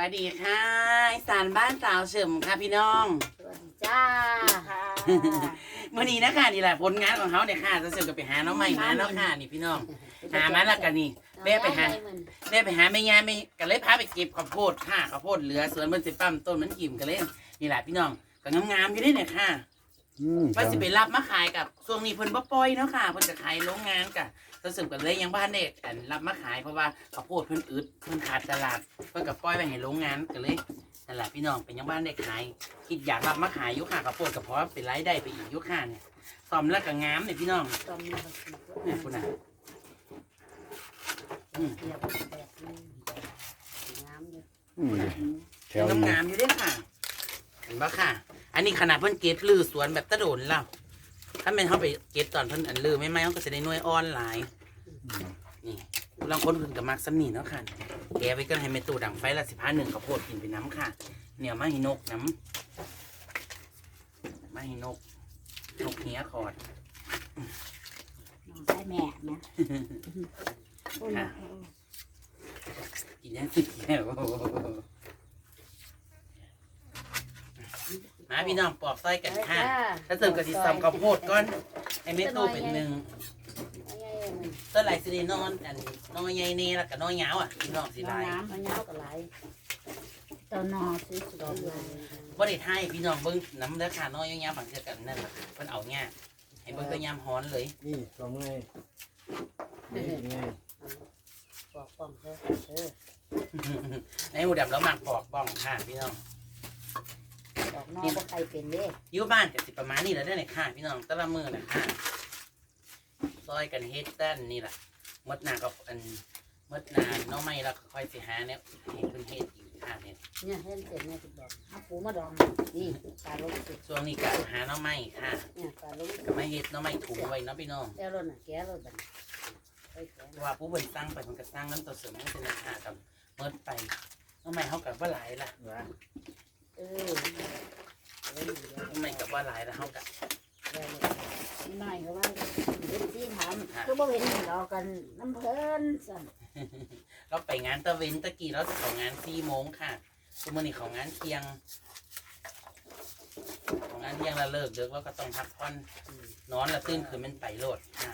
วัสดีค่ะอีสารบ้านสาวเฉิมค่ะพี่น้องสวัสดีจ้าค่ะมื่อนี้นะคะนี่แหละผลงานของเขาเนี่ยค่ะจะเสริมกับไปหาน้องใหม่มาเนาะค่ะนี่พี่น้องหามาแล้วกันนี่แม่ไปหาได้ไปหาแม่ยาไม่ก็เลยพาไปเก็บข้าวโพดค่ะข้าวโพดเหลือสวนมันสิปั้มต้นมันกิ่มกันเลยนี่แหละพี่น้องก็งามๆอยู่นี่เนี่ยค่ะอืมว่าสิไปรับมาขายกับช่วงนี้เพิ่นบ่ปล่อยเนาะค่ะเพิ่นจะขายโรงงานกะจะเสริมกันเลยยังบ้านเด็กอันรับมาขายเพราะว่าข้าวโพดเพิ่นอึดเพิ่นขาดตลาดเพิ่นก็ปล่อยไปให้โรงงานกันเลยนั่นแหละพี่น้องเป็นยังบ้านเด็กขายคิดอยากรับมาขายอยุค่ะข้าวโพดก็เพราะว่าเป็นรายได้ไปอีกอยุค่ะเนี่ยซ่อมแล้วก็งามเนี่ยพี่น้องตอนนี้เราสิบเนี่ยคุณน่ะอืมเดียวแบบนี้น้ำเลยอืมแถวงามนี้งามๆอยู่เด้อค่ะ เห็นปะค่ะ อันนี้ขนาดเพิ่นเก็บลือสวนแบบตะโดนแล้ว ถ้าเป็นเขาไปเก็บตอนเพิ่นอันลือไม่ไหมเขาก็จะได้หน่วยอ่อนหลาย นี่บางคนเพิ่นก็มักซ้ำนี่เนาะค่ะ แกไว้ก็ให้เมตูดังไฟละสิบห้าหนึ่งข้าวโพดกินไปน้ำค่ะเนี่ยมาหินกน้ำมาหินก นกเฮียคอด น้องใช้แม่นะโอ้ยค่ะ กินยังสิแก้ว มาพี่น้องปอกซอยกันค่ะ ถ้าเสริมกะทิซ้ำข้าวโพดก่อนให้เมตูเป็นหนึ่งต้นไหลสิได้นอนอันน้อยใหญ่เน่แล้วก็น้อยยาวอะพี่น้องสิน้ได้ำน้ำมันยาวกับไหลตอนนอซื้อสุดเลยบ่ได้ให้พี่น้องเบิ่งน้ำเด้อค่ะน้อยยาวๆบางเทื่อกันนั่นล่ะเพิ่นเอาง่ายให้เบิ่งแตัวยามฮ้อนเลยนี่สองไงนี่ไงบอกป้อมเธอเธอในหมูดำแล้วหมักปอกบ้องค่ะพี่น้องบ อกนอว่าใครเป็นเด้อยู่บ้านก็สิประมาณนี้แหล้วได้อเนี่ยค่ะ พี่น้องแต่ละมื้อน่ะค่ะซอยกันเฮ็ดแต้นนี่ล่ะมดหน้ากับอันมดหน้าน้องไม้แล้วก็ค่อยสิหาแนวให้เพิ่นเฮ็ดอีกค่ะเนี่ยเนี่ยเห็นเสร็จเนี่ยติดดอกเอาปูมาดองนี่ปลาลงสุดช่วงนี้ก็หาน้องไม้ค่ะเนี่ยปลาลงก็มาเฮ็ดน้องไม้ถุงไว้เนาะพี่น้องแล้วรถน่ะแกรถบันไปแกเพราะว่าผู้เพิ่นสร้างไปมันก็สร้างน้ำตัวเสริมให้เป็นราคากับเมิดไปทำไมเขากับว่าหลายล่ะวะเออทำ ไมกับว่าหลายแล้วเขากับน้อยก็ว่าเด็กที่ทำก็บ่เห็นเรากันน้ำเพลินสั่นเราไปงานตะเวนตะกี้เราจะของงานสี่โมงค่ะทุกมื้อนี้ของงานเที่ยง ของงานเที่ยงเราเลิกเดึกเราก็ต้องพักผ่อนนอนแล้วตื่นคืนมันไปโลดค่ะ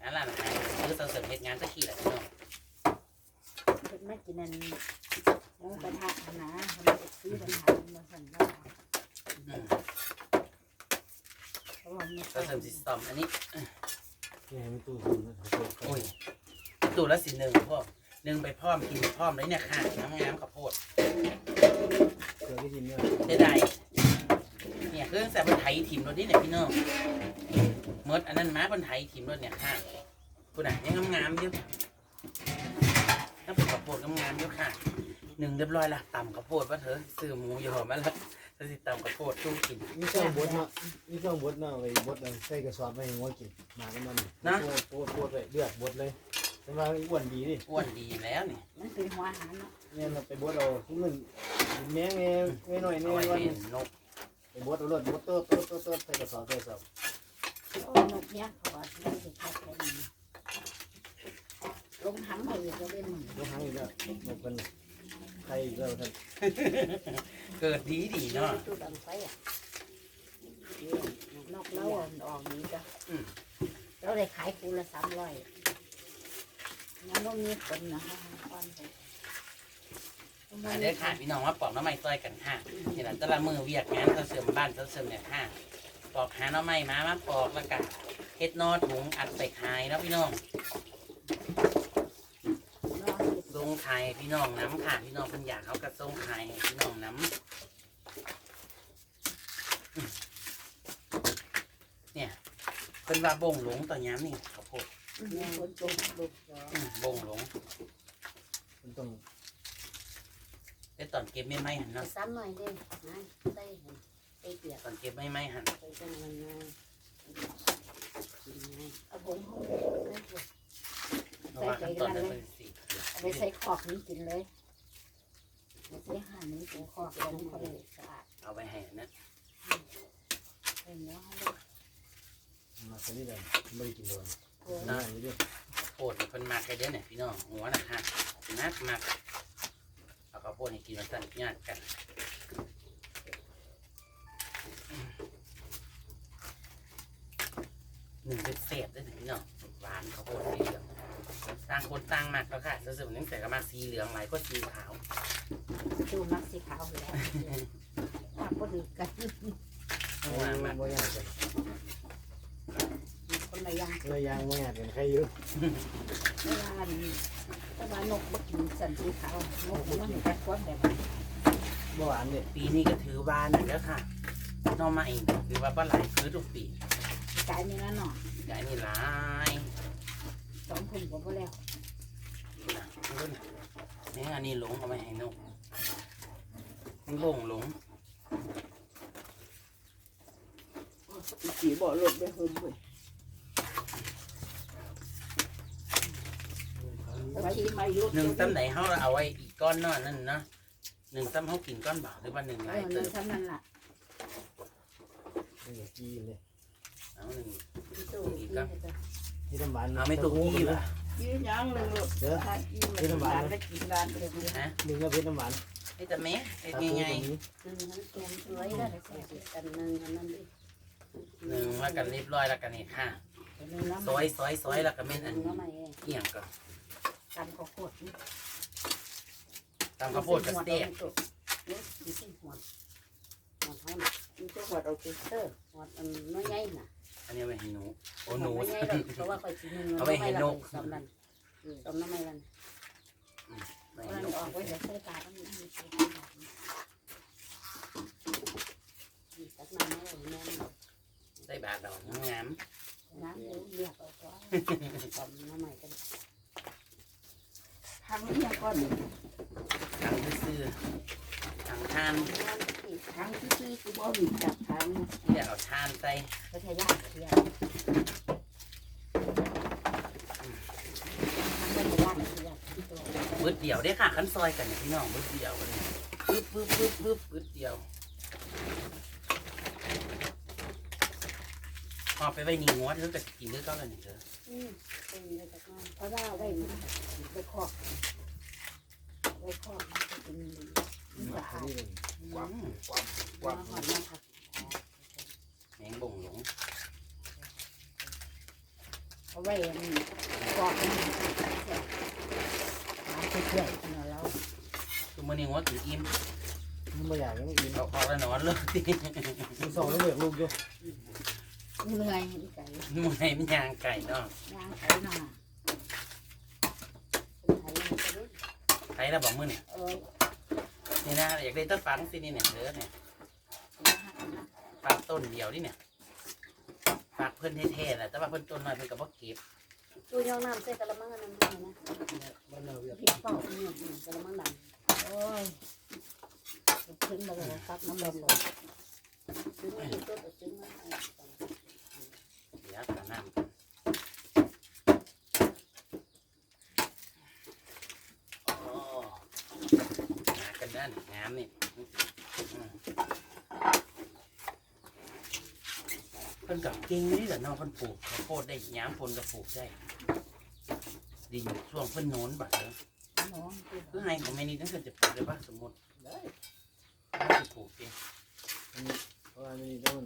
นั่นแหละนะคือเสริมเหตุงานตะกี้แหละพี่น้องเพิ่นมากินนั่น หมูกระทะนะเพิ่นมาซื้อปัญหามาสั่นว่าอืมเขาบอกมีเราเสริมสิสตอมอันนี้ แกไม่ตู้คุณนะโอ้ยตูละสิหนึ่งพ่อหนึ่งไปพร้อมกินพร้อมเลยเนี่ยค่ะน้ำงามข้าวโพดเคยได้ยินเนี่ยได้ได้เนี่ยเครื่องใส่บนไถถิ่มรถนี่เนี่ยพี่น้องเมดอันนั้นม้าบนไถถิ่มรถเนี่ยค่ะคุณอะยังงามๆอยู่ถ้าเป็นข้าวโพดงามๆอยู่ค่ะ หนึ่งเรียบร้อยละต่ำข้าวโพดว่าเถอะซื้อหมูยอมาแล้วจะสิต่ำข้าวโพดสู้กินมีช่องบดเนาะมีช่องบดเนาะไอ้บดเอาใส่กระสอบไปให้งัวกินมากันมันโคตรโคตรเลยเลือดบดเลยแต่ว่าอ้วนดีดิอ้วนดีแล้วนี่มันเป็นหัวอาหารเนาะเนี่ยเราไปบดเอาทุกเงินแม่งแม่หน่อยเอาแม่ไว้วันเป็นนกไปบดเอารถบดเติร์เติร์เติร์เติร์ใส่กระสอบใส่กระสอบโอ้นกยักษ์เขาว่าที่จะทับแค่นี้ลงหังเขาอยู่ก็เล่นมันยกหางอีกแล้วนกกัน ใครอีกแล้วท่านเกิดดีดีเนาะตู้ดังไฟอะนกเล่าออกนี้จ้ะเราได้ขายคูละสามร้อยยังไม่มีคนนะคะอ่อนไปมาเด้อค่ะพี่น้องว่าปอกน้ำไม้ซอยกันค่ะนี่แหละแต่ละมือเวียกงานเสริมบ้านเสริมเนี่ยค่ะปอกหาน้ำไม้มามาปอกแล้วกันเฮ็ดนอถุงอัดใส่ขายแล้วพี่น้อง งไข่พี่น้องน้ำค่ะ พี่น้องเพิ่นอยากเขากระทรงไข่ให้พี่น้องน้ำเนี่ยเพิ่นว่าบ่งหลงต่อย้ำนี่ข้าวโพดเนี่ยคนจงลูกจออืมบงหลงมันต้องแต่ตอนเก็บไม่ไหมหันเนาะซ้ำหน่อยดินะใส่ไปเปียกตอนเก็บไม่ไหมหันไปจังมันนะเอาผมเขาไม่ปวดเพราะว่าขั้นตอนนั้นเป็นสี เอาไปใส่ขอกนี้กินเลยเอาใส่ห่านนี้กินขอกแล้วมันก็เลยสะอาดเอาไปให้นะเป็นเนื้อให้เลยมาสนิทเลยไม่ได้กินโดนโอ้ยน่าอยู่ดิข้าวโพดนี่เพิ่นมากเลยเด้อเนี่ยพี่น้องหัวนะค่ะนักมากเอาข้าวดให้กินมันสั่นญาติกันหนึ่งเป็นเศษได้ถึงเนาะหวานข้าวโพดสีเหลือง ต่างคนต่างมากแล้วค่ะรู้สึกนึกแต่ก็มาสีเหลืองหลายก็สีขาวดูมักสีขาวอยู่แล้วถ้าคนอื่นกันเออมันบ่ยากกันคนละอย่างเลยยางบ่ยากกันใครอยู่เวลาถ้าว่านกบ่กินสันสีขาวนกมันจะควนแบบบ่หวานเด้ปีนี้ก็ถือว่าหน่อยแล้วค่ะน้องมาเองถือว่าบ้านหลายคือทุกปีกายนี่ละเนาะใหญ่นี่หลาย สองคนก็บ่แล้วนะรุ่นนี่อันนี้หลงเอาไปให้นกนี่บ่งหลงสีบ่ลดไปเพิ่มเว้ยไว้ที่ไม่ลดหนึ่งตั้มไหนเขาเอาไว้อีกก้อนเนอนนั่นนะหนึ่งตั้มเขากินก้อนบ่าหรือว่าหนึ่งเอลายอเตินั่นมเท่านั้นล่ะนี่อย่ากินเลยเอาหนึ่งตู้อีกก็นี่ น้ำหวานเอาไม่ตุกกี้ป่ะยืนยังเลยลูกเด้อถ้ากินมันร้านได้กินร้านเลยฮะหนึ่งก็เพชรน้ำหวานไอ้ตะเมะไอ้ตาไงคูไงตรงนี้หนึ่งนั้นตัวสวยแล้วแต่กันหนึ่งอันนั้นดิหนึ่งว่ากันเรียบร้อยแล้วกันนี่ค่ะหนึ่งน้ำซอยซอยซอยแล้วก็เม่นหอันึ่นงน้ำมันเองเอี่ยงก็ตำข้าวโพดตามข้าวโพดกับเตี้ยนี่คือสิ่งหัวหัวเท่านั้นมันจะหัวเราติเตอร์หัวมันน้อยใหญ่น่ะ อันนี้เอาไปให้หนูโอ้หหันูวใหญ่เพราะว่าคอยกินเงินเอาไว้ให้นกสมนันสมน้ำมันไม่มันให้นกออกไว้เดี๋ยวใส่ตาต้องนั่งใส่ตาตักน้ำให้แม่ได้บาทดอกงามน้ำเลือกเอาก่อนสมน้ำมันกันทำนี่ก่อนทางซื่อๆทางทาน ทางที่ที่คือบ่มีจับทางเรียกเอาทานใส่พัทยาเที่ยวพัทยาเที่ยวตัวบึดเดียวได้ค่ะขั้นซอยกันเนี่ยพี่น้องบึดเดียวเลยปึ๊บปึ๊บปึ๊บปึ๊บบึดเดียวพอไปไว้นี่งัวเธอก็กินด้วยก็กันนี่เธออืมเป็นเลยแต่ก็เพราะว่าไว้ไปครอบไว้ครอบเป็นมาอันนี้เลยความ ความหอมนะครับแมงบ่งหลงเอาไว้ครอบนี่หาไปเที่ยวกันแล้วคือมื่อนี้งัวกินอิ่มมันบ่อยากยังกินเอาเอาแล้วนอนเลยมันสองแล้วเบิกลูกอยู่เหนื่อยใจมื่อไหร่มันยางไก่เนาะย่างไข่หน่าเป็นไข่จะได้ไก่แล้วบอกมื่อเนี่ยเออ นี่นะอยากได้ต้นฟังสินี่เนี่ยเธอเนี่ยฝากต้นเดียวนี่เนี่ยฝากเพิ่นเท่ๆแหละแต่ว่าเพิ่นต้นน้อยเพิ่นก็บ่เก็บตัวยองน้ำใส่กระมังอันนั้นนะบ้านเราเวียดพริกเปล่าเนี่ยกระมังดำโอ้ยขึ้นมาเลยครับน้ำดำเลยซื้อมาอีกตัวซื้อมาเดี๋ยวกาน้ำกันโอ้หากันด้านงามนี่อืม เพิ่นกับเก่งนี่แหละเนาะเพิ่นปลูกข้าวโพดได้ย้ำพลก็ปลูกได้ ดินช่วงเพิ่นโน้นบัดเนาะน้องคือให้ของแม่นี่นั่นคือจะปลูกได้ปะสมมติได้ถ้าจะปลูกเองเพราะว่านี่ต้น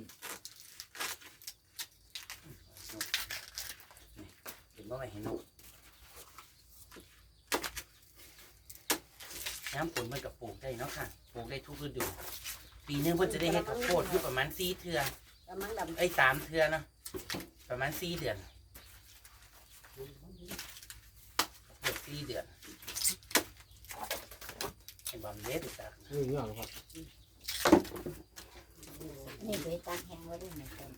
เห็นว่าไงเห็นนกน้ำฝนมันกับปลูกได้เนาะค่ะ ปลูกได้ทุกฤดู ปีนึงเพิ่นจะได้ให้ข้าวโพดอยู่ประมาณสี่เทื่อ กระมังดำไอ้ยสามเทือเนาะประมาณสี่เดือนข้าวโพดสี่เดือนเห็นบอมเล็ดจากนี่เงี้ยครับนี่ไปตากแห้งไว้ด้วยเหมือนกัน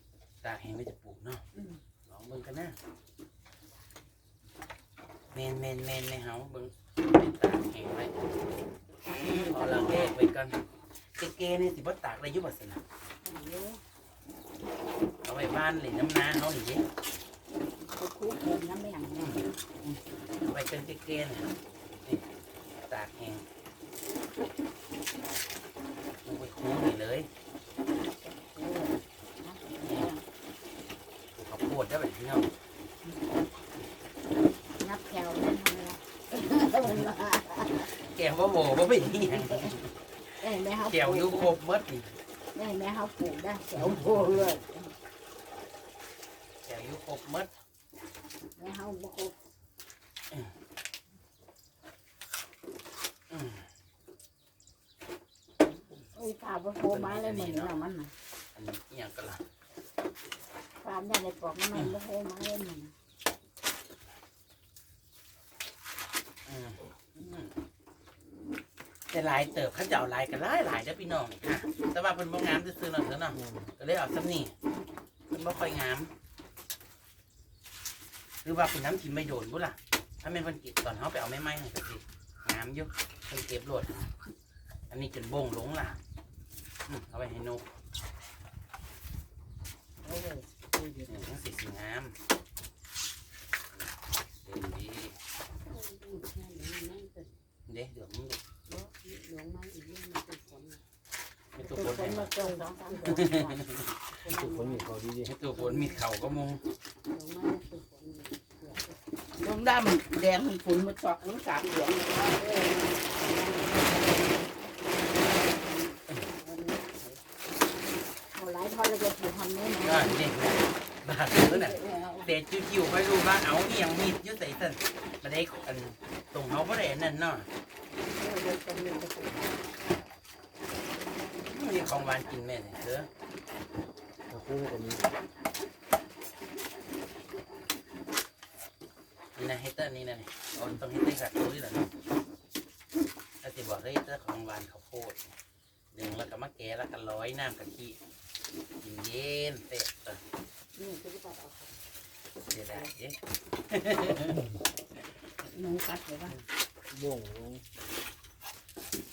ตากแห้งไม่จะปลูกเนาะลองเบิ่งกันนะแมนแมนแมนในเฮาเบิ่งเป็นตากแห้งไว้พอเราแยกไปกันเกๆนี่สิบ่ตากได้อยุบสินะ เอาไว้บ้านหรือน้ำนาเขาหนิเด้เขาคู่กันน้ำแดงเนี่ยเอาไว้เป็นเกลียนนี่ตากแห้งลงไปคูนี่เลยปลูกข้าวโพดได้แบบนี้เนาะนับแถวนั่นทำไมล่ะแกว่าโหบ่ไปเป็นนี่ยังได้แม่เขาเกี่ยวอยู่ครบเบิดนี่ ได้แม่เขาปลูกได้แถวโบเลยเกี่ยวอยู่ครบเบิดแม่เขาบ่ครบอืมโอ้ยตาบ่โคมาเลยเหมือนเรามันน่ะอันนี้อิหยังกันล่ะฟาร์มเนี่ยในปอกมันบ่โคมาเลยมันน่ะอืมอืม แต่หลายเติบเขาจะเอาหลายกันหลายหลายเด้อพี่น้องค่ะ แต่ว่าเพิ่นบ่งามซื่อๆหน่อยเถอะเนาะก็เลยเอาซ้ำนี่เพิ่นบ่ค่อยงาม หรือว่าเป็นน้ำทิมไม่โดนบุล่ะ ถ้าแม่นเพิ่นเก็บตอนเฮาไปเอาไม้ไม้ให้ก็สิงามอยู่เพิ่นเก็บโลดอันนี้จนบ่งลงล่ะอืมเอาไปให้นกโอ้ยนี่สีสีงามเด่นดีเด้เดี๋ยวมึงดู หลวงมันอีกเรื่องมันเป็นฝนให้ตัตัววฝฝนนให้มาจงสองสามเดือนก่อนทุกคนมีเขาดีให้ตัวฝนมีเข่าก็มุงหลวงมันเป็นฝนเกือบดงดำแดงมันฝุ่นมาชอกน้ำสามเหลืองเลยว่าเออเอาหลายทอดแล้วจะถูกทำแน่นก็อนนี่บาดเือน่ะเด็ดจิ้วๆค่อยรู้ว่าเอาเอียงมีดอยุ่ใส่สั่นมาได้อันตรงเขาก็ได้อันนั่นเนาะ มีของหวานกินแม่เนี่ยเด้อๆถ้าคู่กันนี้นี่นะเฮเตอร์นี่นะนี่เอาต้องเฮเตอร์กัดตัวนี่แหละเนาะถ้าสิบอกเฮ้ยเฮเตอร์ของหวานข้าวโพดหนึ่งแล้วก็มะแกะแล้วก็ร้อยน้ำกะทิกินเย็นเตะเออนี่คือตัดออกเสียดายเอ๊ะหนูกัดไปบ้าง บ่งลง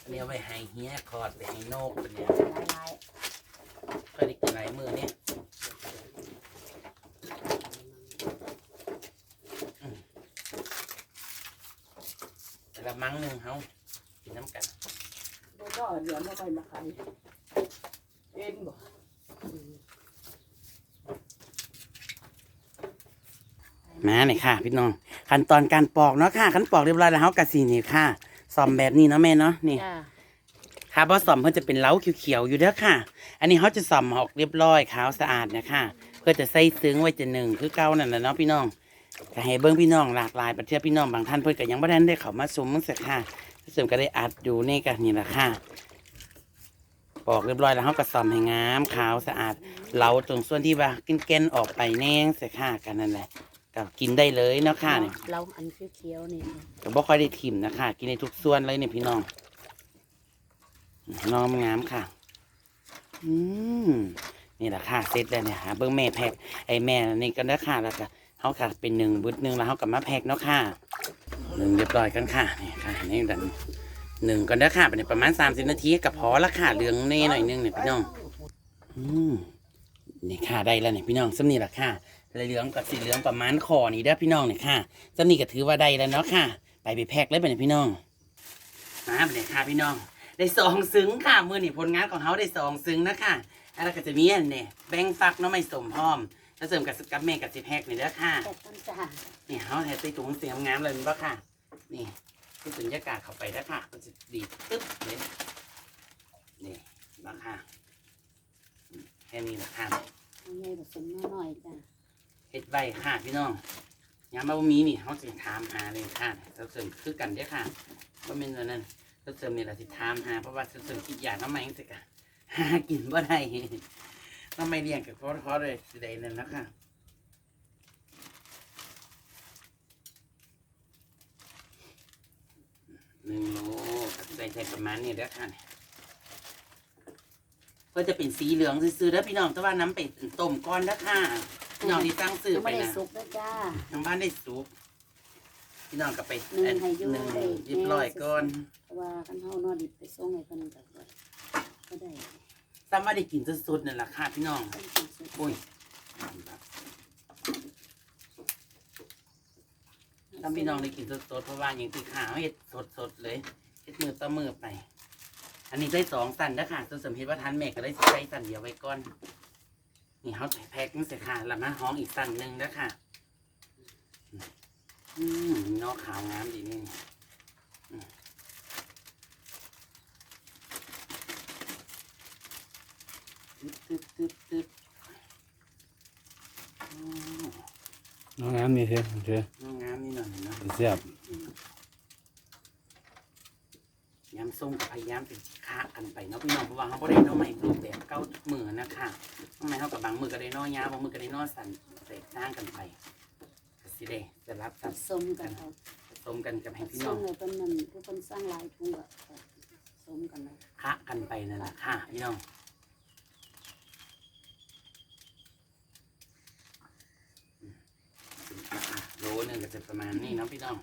อันนี้เอาไปให้เฮียคอดไปให้นกเป็นเนี่ยลายเคยได้กินหลายมือเนี่ยแต่ละมั้งหนึ่งเฮากินน้ำกันแล้วก็เดี๋ยวมาไปมาขายเอ็นบอกมาหน่อยค่ะพี่น้อง ขั้นตอนการปอกเนาะค่ะขั้นปอกเรียบร้อยแล้วเฮากะสีนี่ค่ะซอมแบบนี้เนาะแม่เนาะนี่จ้าค่ะเพราะซอมเพิ่นจะเป็นเล้าเขียวๆอยู่เด้อค่ะ อันนี้เขาจะซอมออกเรียบร้อยขาวสะอาดนะคะเพื่อจะใส่ซึ้งไว้จะหนึ่งคือเก้านั่นแหละเนาะพี่น้องก็ให้เบิ้งพี่น้องหลากหลายประเทศพี่น้องบางท่านเพิ่นก็ยังบ่ทันได้เข้ามาชมมั้งสักค่ะเสริมก็ได้อัดอยู่นี่กันนี่แหละค่ะปอกเรียบร้อยแล้วเขาก็ซอมให้งามขาวสะอาดเหลาตรงส่วนที่ว่ากินแกนๆออกไปแน่งสักค่ะกันนั่นแหละ ก็กินได้เลยเนาะค่ะนี่เราอันเขียวๆนี่ก็บ่ค่อยได้ถิ่มนะคะกินในทุกส่วนเลยเนี่ยพี่น้องน้องงามค่ะ อืมนี่แหละค่ะเสร็จแล้วเนี่ยหาเบิ้งแม่แพ็กไอ้แม่นี่ก็ได้ค่ะแล้วก็เขาค่ะเป็นหนึ่งบุดหนึ่งแล้วเขากับมาแพ็กเนาะค่ะหนึ่งเรียบร้อยกันค่ะนี่ค่ะนี่ดันหนึ่งก็ได้ค่ะเป็นประมาณสามสิบนาทีกับพอละค่ะเหลืองเน่หน่อยหนึงเนี่ยพี่น้อง อืมนี่ค่ะได้แล้วเนี่ยพี่น้องสำนี่แหละค่ะ เหลืองกับสีเหลืองประมาณคอนี่ได้อพี่น้องเนี่ยค่ะสำนี่ก็ถือว่าได้แล้วเนาะค่ะ ไปไปแพ็กเลยไปเนี่ยพี่น้องมาไปเลยค่ะพี่น้อง ได้สองซึ้งค่ะมือนี่ผลงานของเขาได้สองซึ้งนะคะแล้วก็จะมีอันเนี่ยแบงฟักเน้องไม่สมพร้อมแล้วเสริมกับสกับแม่กับสิแพ็กนี่เด้อค่ะแต่ต้นจ้านี่เขาแทใส่ถุงเสียงงามเลยมั้งค่ะ นี่คือสุญญากาศเข้าไปแล้วค่ะมันจะดีดตึ๊บเลยนี่บ้างค่ะอืมแค่นี้แหละค่ะเอาไงผสมน้อยๆจ้า เฮ็ดใบค่ะพี่น้องยามมาบ่มีนี่เขาจะถามหาเลยค่ะเราเสริมคือกันเด้อค่ะว่าเป็นว่านั้นเราเสริมนี่แหละสิถามหาเพราะว่าเสริมคิดอยากน้ำมันสิกะหากินบ่ได้น้ำไม่เลี้ยงกับพอพอเลยสิได้นั่นนะค่ะหนึ่งโลใส่ใส่ประมาณนี้เด้อค่ะเพื่อจะเป็นสีเหลืองซื้อๆแล้วพี่น้องแต่ว่าน้ำไปต้มก้อนแล้วค่ะ พี่น้องที่ตั้งซื้อยังไปไม่ได้นะสุกด้วยจ้า ทางบ้านได้สุกพี่น้องก็ไปหนึ่งให้อยู่หนึ่งได้เรียบร้อยก่อนเพราะว่าคันเฮานอดิบไปส่งให้เพิ่นก็บ่ก็ได้ซ้ำว่าได้กินสุดๆนั่นแหละค่ะพี่น้องต้องกินสุกอุ้ยถ้าพี่น้องได้กินสดๆเพราะว่าอย่างที่ขาวเห็ดสดๆเลยเห็ดมือต่อมือไป อันนี้ได้สองสันนะค่ะส่วนสมเหตุว่าทันแม่ก็ได้ใช้สันเดียวไว้ก่อน นี่เขาแพ็คนี่เสิค่ะแล้วมาห้องอีกสั่งหนึ่งนะค่ะ อืมนอกขาวงามดีนี่ตึ๊บตึ๊ตึ๊น้องงามนี่เชียวเชียวน้องงามนี่หน่อยนะเสียบ ย้ำส้มกับพยายามเป็นค้ากันไปเนาะพี่น้องเพราะว่าเขาบ่ได้เน้องใหม่รูปแบบเก้าทุกมือนะคะทำไมเขากับบางมือก็ได้เน้อยยาวบางมือก็ได้เน้อสั่นแตกต่างกันไปก็สิเด้จะรับสัผดสมกันเอาผสมกันกับให้พี่สน้อมงเลยเป็นมันคือเป็นสร้างหลายถุงก็สมกันเลยค้ากันไปนั่นแหละค่ะพี่น้องโลนึงก็จะประมาณนี้เนาะพี่น้อง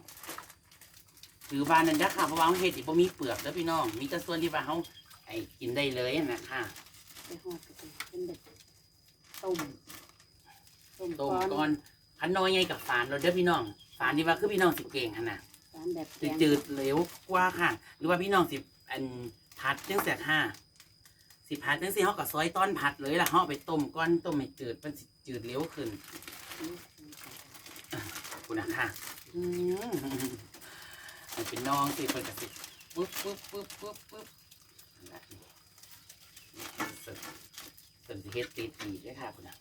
ถือบ้านนั่นนะค่ะเพราะว่าเขาเห็ดอีกบ่มีเปลือกแล้วพี่น้อง มีแต่ส่วนที่ว่าเขาไอ้กินได้เลยนะค่ะไปหอดก็เป็นเด็กต้มต้มต้มก้อนก่อนขันน้อยไงกับฝานเราเด้อพี่น้อง ฝานที่ว่าคือพี่น้องสิเก่งขนาดสารแบบแกสิงจืดเหลวกว่าค่ะ หรือว่าพี่น้องสิอันพัดจังแสกค่ะสิพัดจังสิเขาก็ซอยต้อนพัดเลยล่ะเขาเอาไปต้มก้อนต้มให้จืดมันสิจืดเหลวขึ้นขอบคุณนะค่ะอื มมันเป็นน้องสิเปิดกระสิปุ๊บปุ๊บปุ๊บปุ๊บปุ๊บนั่นแหละนี่เสริมเสริมสิเฮ็ดติดอีกด้วยค่ะคุณนะ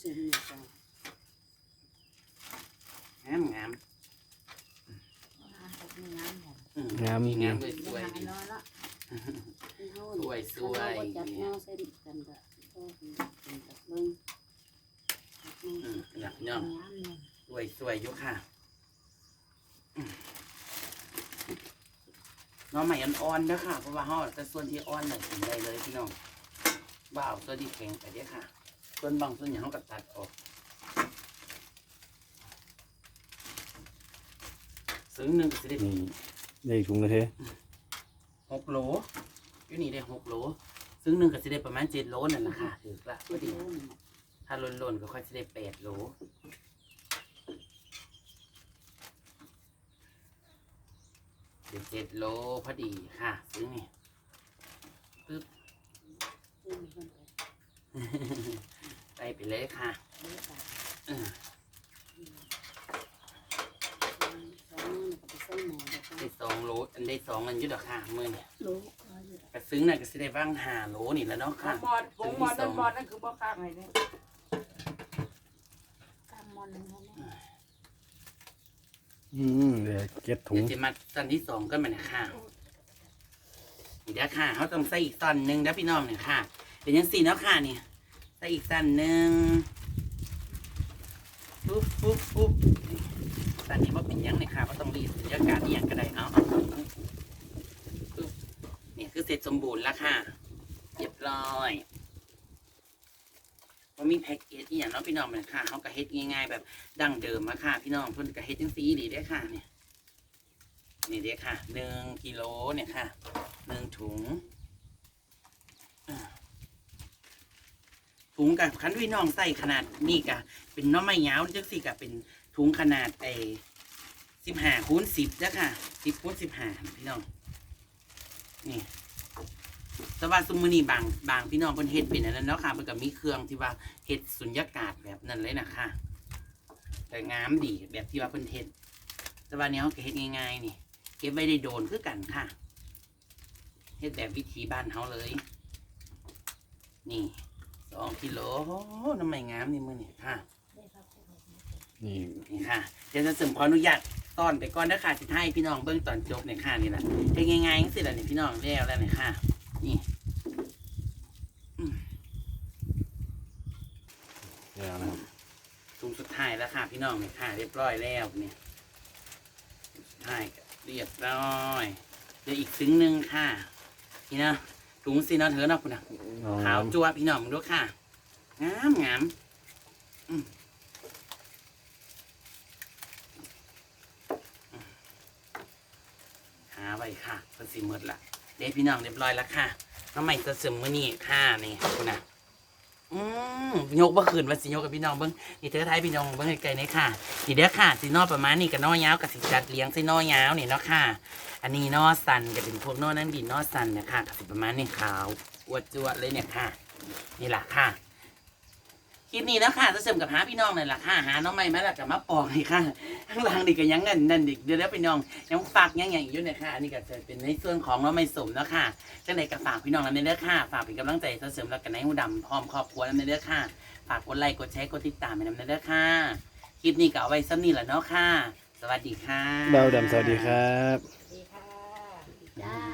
ซึมจ้ะงามงามอาหารแบบนี้งามหอมอืมงามงามเลยสยังวยหายน้อยละเฮาสวยสวยคันเฮาบ่จัดเงาเส้นกันก็ก็เป็นแบบเบิ่งอืมอยากงาย่องมเนาะสวยสวยอยู่ค่ะอืม น้องใหม่อ่อนๆนะค่ะเพราะว่าห่อแต่ส่วนที่อ่อนน่ะกินได้เลยพี่น้องบ่าวส่วนที่แข็งไปเด้อค่ะ ส่วนบางส่วนอย่างเขาก็ตัดออก ซึ้งหนึ่งก็จะได้นี่ได้ถุงกระเทะหกโหลอยู่นี่ได้หกโหลซึ้งหนึ่งก็จะได้ประมาณเจ็ดโหลนั่นแหละค่ะถือละพอดีถ้าล้นๆก็ค่อยจะได้แปดโหล เจ็ดเจ็ดโลพอดีค่ะ ซื้อนี่ปึ๊บไปไปเลยค่ะเออได้สองโลอันได้สองอันอยุดดอกค่ะมือเนี่ยกระซึ้งน่ะก็จะได้บ้างห้าโลนี่แหล้วเนาะผค่ะงบอดผงบอดนั่นบอดนั่นคือบ่ข้างไงเนี่ยอืมเดี๋ย วเก็บถุงเดี๋ยวจะมาตอนที่สองกันมาเนี่ยค่ะเดี๋ยวค่ะเขาต้องใส่อีกตอนหนึ่งนะพี่น้องเนี่ยค่ะเป็นยังสี่แล้วค่ะเนี่ยใส่อีกตอนหนึ่งปุ๊บปุ๊บปุ๊บตอนนี้ว่าเป็นยังเนี่ยค่ะก็ต้องรีดบรรยากาศนี่ยังก็ได้เอาเอาเอาเอาปุ๊บเนี่ยคือเสร็จสมบูรณ์แล้วค่ะเรียบร้อย ว่ามีแพ็กเกจอีกอย่างเนาะพี่น้องเหมือนค่ะเขาก็เฮ็ดง่ายๆ แบบดั้งเดิมมาค่ะ พี่น้องเพิ่นก็เฮ็ดจังซี่ดีได้ค่ะเนี่ยนี่เด้ค่ะหนึ่งกิโลเนี่ยค่ะหนึ่งถุงถุงกับคันพี่น้องใส่ขนาดนี่กะเป็นน้องไม้ยาวจังสี่กะเป็นถุงขนาดไอ้สิบห้าคูณสิบจ้ะค่ะสิบคูณสิบห้าพี่น้องนี่ แต่ว่าซุมมือนี่บางบางพี่น้องเพิ่นเฮ็ดเป็นอันนั้นเนาะค่ะเพิ่นก็มีเครื่องที่ว่าเฮ็ดสุญญากาศแบบนั้นเลยนะค่ะแต่งามดีแบบที่ว่าเพิ่นเฮ็ดแต่ว่าเนี้ยเขาก็เฮ็ดง่ายๆนี่ เก็บไว้ได้โดนคือกันค่ะเฮ็ดแบบวิธีบ้านเฮาเลย นี่สองกิโลโอ้น้ำไม่งามนี่มือนี่ค่ะนี่นี่ค่ะเดี๋ยวจะเสริมขออนุญาตตอนไปก่อนนะค่ะสิให้พี่น้องเบื้องตอนจบเนี่ยค่ะนี่แหละเป็นง่ายๆสิละเนี่ยพี่น้องแล้วแล้วเนี่ยค่ะ นี่เดี๋ยวนะครับถุงสุดท้ายแล้วค่ะพี่น้องเนี่ยค่ะเรียบร้อยแล้วเนี่ยถุงสุดท้ายก็เรียบร้อยเดี๋ยวอีกซึ้งหนึ่งค่ะ นี่นะถุงซีเนาะเธอเนาะคุณนะน้องขาวน้ำจัวพี่น้องมึงดูค่ะงามงามอืมหาไว้ค่ะเพิ่นสิหมดละ เด้พี่น้องเรียบร้อยแล้วค่ะน้ำใหม่จะซึมมื้อนี้ค่ะนี่คุณน่ะอืมยกบ่คืนวันสิยกกับพี่น้องเบิ่งนี่เธอไทยพี่น้องเบิ่งไกลๆนี่ค่ะนี่เด้อค่ะสินอประมาณนี้กับนอยาวกับสิจัดเลี้ยงสีนอยาวนี่เนาะค่ะ อันนี้นอสันก็เป็นพวกนอนั่งดินนอสันเนี่ยค่ะกับสิประมาณนี้ขาวอวดจวดเลยเนี่ยค่ะ นี่แหละค่ะ คลิปนี้นะค่ะจะเสริมกับหาพี่น้องนั่นแหละค่ะหาน้องใหม่มาแล้วกับมาปอกให้ค่ะข้างหล่างนี่ก็ยังนั่นนั่นดิเดี๋ยวแล้วพี่น้องยังฝากยังอย่างอยู่เนี่ยค่ะอันนี้ก็จะเป็นในส่วนของน้องไม่สมแล้วค่ะจังไหนก็ฝากพี่น้องนั่นเด้อค่ะฝากเป็นกำลังใจจะเสริมแล้วกันในหูดำพร้อมครอบครัวนั่นเด้อค่ะ ฝากกดไลค์กดแชร์กดติดตามให้นำเด้อค่ะคลิปนี้ก็เอาไว้ซ้ำนี่แหละเนาะค่ะ สวัสดีค่ะเบาดำสวัสดีครับ ดีค่ะจ้า